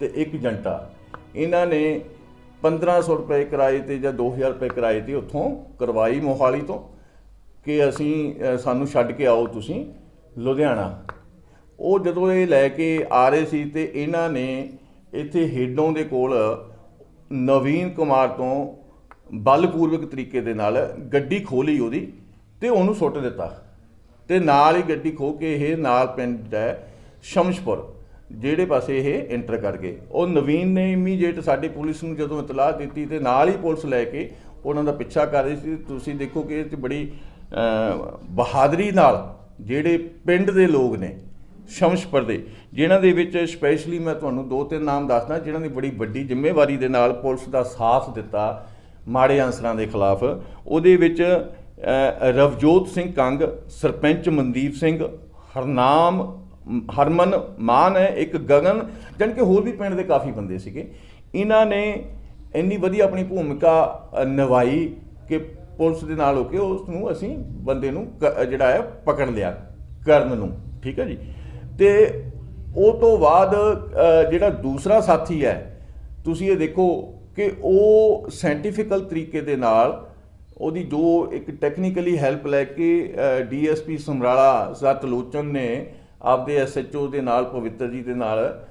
ਤੇ ਇੱਕ ਜੰਟਾ। ਇਹਨਾਂ ਨੇ 1500 ਰੁਪਏ ਕਿਰਾਏ ਤੇ ਜਾਂ 2000 ਰੁਪਏ ਕਿਰਾਏ ਤੇ ਉੱਥੋਂ ਕਰਵਾਈ ਮੋਹਾਲੀ ਤੋਂ ਕਿ ਅਸੀਂ ਸਾਨੂੰ ਛੱਡ ਕੇ ਆਓ ਤੁਸੀਂ ਲੁਧਿਆਣਾ। ਉਹ ਜਦੋਂ ਇਹ ਲੈ ਕੇ ਆ ਰਹੇ ਸੀ ਤੇ ਇਹਨਾਂ ਨੇ ਇੱਥੇ ਹੇਡੋਂ ਦੇ ਕੋਲ ਨਵੀਨ ਕੁਮਾਰ ਤੋਂ ਬਲਪੂਰਵਕ ਤਰੀਕੇ ਦੇ ਨਾਲ ਗੱਡੀ ਖੋਲੀ ਉਹਦੀ ਤੇ ਉਹਨੂੰ ਸੁੱਟ ਦਿੱਤਾ। ਤੇ ਨਾਲ ਹੀ ਗੱਡੀ ਖੋ ਕੇ ਇਹ ਨਾਲ ਪਿੰਡ ਹੈ ਸ਼ਮਸ਼ਪੁਰ। ਜਿਹੜੇ ਪਾਸੇ ਇਹ ਐਂਟਰ ਕਰ ਗਏ। ਉਹ ਨਵੀਨ ਨੇ ਇਮੀਡੀਏਟ ਸਾਡੀ ਪੁਲਿਸ ਨੂੰ ਜਦੋਂ ਇਤਲਾਹ ਦਿੱਤੀ ਤੇ ਨਾਲ ਹੀ ਪੁਲਿਸ ਲੈ ਕੇ ਉਹਨਾਂ ਦਾ ਪਿੱਛਾ ਕਰ ਰਹੀ ਸੀ। ਤੁਸੀਂ ਦੇਖੋ ਕਿ ਇਹ 'ਚ ਬੜੀ ਬਹਾਦਰੀ ਨਾਲ ਜਿਹੜੇ ਪਿੰਡ ਦੇ ਲੋਕ ਨੇ, ਸ਼ਮਸ਼ਪੁਰ ਦੇ, ਜਿਨ੍ਹਾਂ ਦੇ ਵਿੱਚ ਸਪੈਸ਼ਲੀ ਮੈਂ ਤੁਹਾਨੂੰ ਦੋ ਤਿੰਨ ਨਾਮ ਦੱਸਦਾ, ਜਿਨ੍ਹਾਂ ਨੇ ਬੜੀ ਵੱਡੀ ਜ਼ਿੰਮੇਵਾਰੀ ਦੇ ਨਾਲ ਪੁਲਿਸ ਦਾ ਸਾਥ ਦਿੱਤਾ ਮਾੜੇ ਅੰਸਰਾਂ ਦੇ ਖਿਲਾਫ। ਉਹਦੇ ਵਿੱਚ ਰਵਜੋਤ ਸਿੰਘ ਕੰਗ, ਸਰਪੰਚ ਮਨਦੀਪ ਸਿੰਘ, ਹਰਨਾਮ ਹਰਮਨ ਮਾਨ ਹੈ, ਇੱਕ ਗਗਨ, ਜਾਣੀ ਕਿ ਹੋਰ ਵੀ ਪਿੰਡ ਦੇ ਕਾਫੀ ਬੰਦੇ ਸੀਗੇ। ਇਹਨਾਂ ਨੇ ਇੰਨੀ ਵਧੀਆ ਆਪਣੀ ਭੂਮਿਕਾ ਨਿਭਾਈ ਕਿ ਪੁਲਿਸ ਦੇ ਨਾਲ ਹੋ ਕੇ ਉਸ ਨੂੰ ਅਸੀਂ ਬੰਦੇ ਨੂੰ ਕ- ਜਿਹੜਾ ਹੈ, ਪਕੜ ਲਿਆ, ਕਰਨ ਨੂੰ। ਠੀਕ ਹੈ ਜੀ? ਤੇ ਉਹ ਤੋਂ ਬਾਅਦ ਜਿਹੜਾ ਦੂਸਰਾ ਸਾਥੀ ਹੈ, ਤੁਸੀਂ ਇਹ ਦੇਖੋ ਕਿ ਉਹ ਸਾਇੰਟੀਫਿਕਲ ਤਰੀਕੇ ਦੇ ਨਾਲ ਉਹਦੀ ਜੋ ਇੱਕ ਟੈਕਨੀਕਲੀ ਹੈਲਪ ਲੈ ਕੇ ਡੀਐਸਪੀ ਸਮਰਾਲਾ ਸਤਲੋਚਨ ਨੇ ਆਪਦੇ ਐਸਐਚਓ ਦੇ ਨਾਲ, ਪਵਿੱਤਰ ਜੀ ਦੇ ਨਾਲ,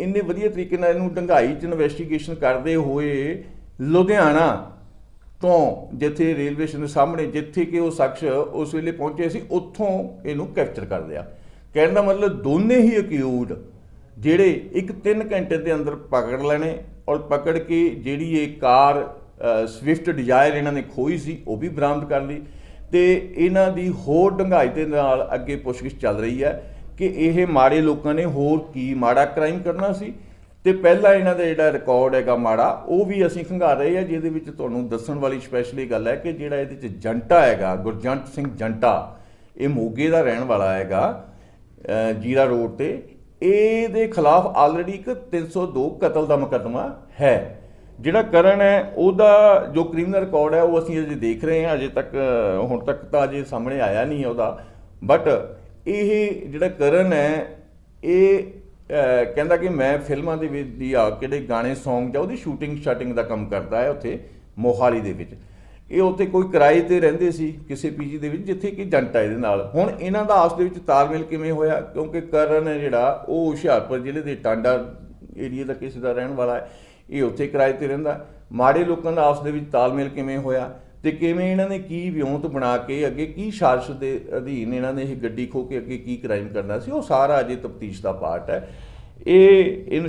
ਇੰਨੇ ਵਧੀਆ ਤਰੀਕੇ ਨਾਲ ਇਹਨੂੰ ਡੰਗਾਈ ਚ ਇਨਵੈਸਟੀਗੇਸ਼ਨ ਕਰਦੇ ਹੋਏ ਲੁਧਿਆਣਾ ਤੋਂ ਜਿੱਥੇ ਰੇਲਵੇ ਸਟੇਸ਼ਨ ਦੇ ਸਾਹਮਣੇ, ਜਿੱਥੇ ਕਿ ਉਹ ਸ਼ਖਸ ਉਸ ਵੇਲੇ ਪਹੁੰਚੇ ਸੀ, ਉੱਥੋਂ ਇਹਨੂੰ ਕੈਪਚਰ ਕਰ ਲਿਆ। ਕਹਿਣ ਦਾ ਮਤਲਬ ਦੋਨੇ ਹੀ ਅਕਿਊਡ ਜਿਹੜੇ ਇੱਕ 3 ਘੰਟੇ ਦੇ ਅੰਦਰ ਪਕੜ ਲੈਣੇ ਔਰ ਪਕੜ ਕੇ ਜਿਹੜੀ ਇਹ ਕਾਰ ਸਵਿਫਟ ਡਿਜ਼ਾਇਰ ਇਹਨਾਂ ਨੇ ਖੋਈ ਸੀ, ਉਹ ਵੀ ਬਰਾਮਦ ਕਰ ਲਈ। ਤੇ ਇਹਨਾਂ ਦੀ ਹੋਰ ਡੰਗਾਈ ਦੇ ਨਾਲ ਅੱਗੇ ਪੁੱਛਗਿੱਛ ਚੱਲ ਰਹੀ ਹੈ। ਕਿ ਇਹ ਮਾੜੇ ਲੋਕਾਂ ਨੇ ਹੋਰ ਕੀ ਮਾੜਾ ਕ੍ਰਾਈਮ ਕਰਨਾ ਸੀ? ਤੇ ਪਹਿਲਾ ਇਹਨਾਂ ਦਾ ਜਿਹੜਾ ਰਿਕਾਰਡ ਹੈਗਾ ਮਾੜਾ, ਉਹ ਵੀ ਅਸੀਂ ਖੰਗਾਰ ਰਹੇ ਹਾਂ, ਜਿਹਦੇ ਵਿੱਚ ਤੁਹਾਨੂੰ ਦੱਸਣ ਵਾਲੀ ਸਪੈਸ਼ਲੀ ਗੱਲ ਹੈ ਕਿ ਜਿਹੜਾ ਇਹਦੇ 'ਚ ਜੰਟਾ ਹੈਗਾ, ਗੁਰਜੰਟ ਸਿੰਘ ਜੰਟਾ, ਇਹ ਮੋਗੇ ਦਾ ਰਹਿਣ ਵਾਲਾ ਹੈਗਾ ਜੀਰਾ ਰੋਡ ਤੇ, ਇਹਦੇ ਖਿਲਾਫ ਆਲਰੇਡੀ ਇੱਕ 302 ਕਤਲ ਦਾ ਮੁਕੱਦਮਾ ਹੈ। ਜਿਹੜਾ ਕਰਨ ਹੈ, ਉਹਦਾ ਜੋ ਕ੍ਰਿਮੀਨਲ ਰਿਕਾਰਡ ਹੈ, ਉਹ ਅਸੀਂ ਅਜੇ ਦੇਖ ਰਹੇ ਹਾਂ, ਅਜੇ ਤੱਕ, ਹੁਣ ਤੱਕ ਤਾਂ ਅਜੇ ਸਾਹਮਣੇ ਆਇਆ ਨਹੀਂ ਹੈ ਉਹਦਾ ਬਟ ਇਹ ਜਿਹੜਾ ਕਰਨ ਹੈ, ਇਹ ਕਹਿੰਦਾ ਕਿ ਮੈਂ ਫਿਲਮਾਂ ਦੇ ਵਿੱਚ ਦੀ ਆ ਕਿਹੜੇ ਗਾਣੇ ਸੌਂਗ ਜਾਂ ਉਹਦੀ ਸ਼ੂਟਿੰਗ ਸ਼ਾਟਿੰਗ ਦਾ ਕੰਮ ਕਰਦਾ ਹੈ ਉੱਥੇ ਮੋਹਾਲੀ ਦੇ ਵਿੱਚ। ਇਹ ਉੱਥੇ ਕੋਈ ਕਿਰਾਏ ਤੇ ਰਹਿੰਦੇ ਸੀ ਕਿਸੇ ਪੀਜੀ ਦੇ ਵਿੱਚ, ਜਿੱਥੇ ਕਿ ਜੰਟਾ ਇਹਦੇ ਨਾਲ। ਹੁਣ ਇਹਨਾਂ ਦਾ ਆਪਸ ਦੇ ਵਿੱਚ ਤਾਲਮੇਲ ਕਿਵੇਂ ਹੋਇਆ? ਕਿਉਂਕਿ ਕਰਨ ਹੈ ਜਿਹੜਾ, ਉਹ ਹੁਸ਼ਿਆਰਪੁਰ ਜ਼ਿਲ੍ਹੇ ਦੇ ਟਾਂਡਾ ਏਰੀਆ ਦਾ ਕਿਸੇ ਦਾ ਰਹਿਣ ਵਾਲਾ ਹੈ, ਇਹ ਉੱਥੇ ਕਿਰਾਏ ਤੇ ਰਹਿੰਦਾ। ਮਾੜੇ ਲੋਕਾਂ ਦਾ ਆਪਸ ਦੇ ਵਿੱਚ ਤਾਲਮੇਲ ਕਿਵੇਂ ਹੋਇਆ? ਤੇ ਕਿਵੇਂ ਇਹਨਾਂ ਨੇ ਕੀ ਵਿਉਂਤ ਬਣਾ ਕੇ ਅੱਗੇ ਕੀ ਸਾਜ਼ਿਸ਼ ਦੇ ਅਧੀਨ ਇਹਨਾਂ ਨੇ ਇਹ ਗੱਡੀ ਖੋ ਕੇ ਅੱਗੇ ਕੀ ਕ੍ਰਾਈਮ ਕਰਨਾ ਸੀ, ਉਹ ਸਾਰਾ ਅਜੇ ਤਫਤੀਸ਼ ਦਾ ਪਾਰਟ ਹੈ। ਇਹ ਇਨ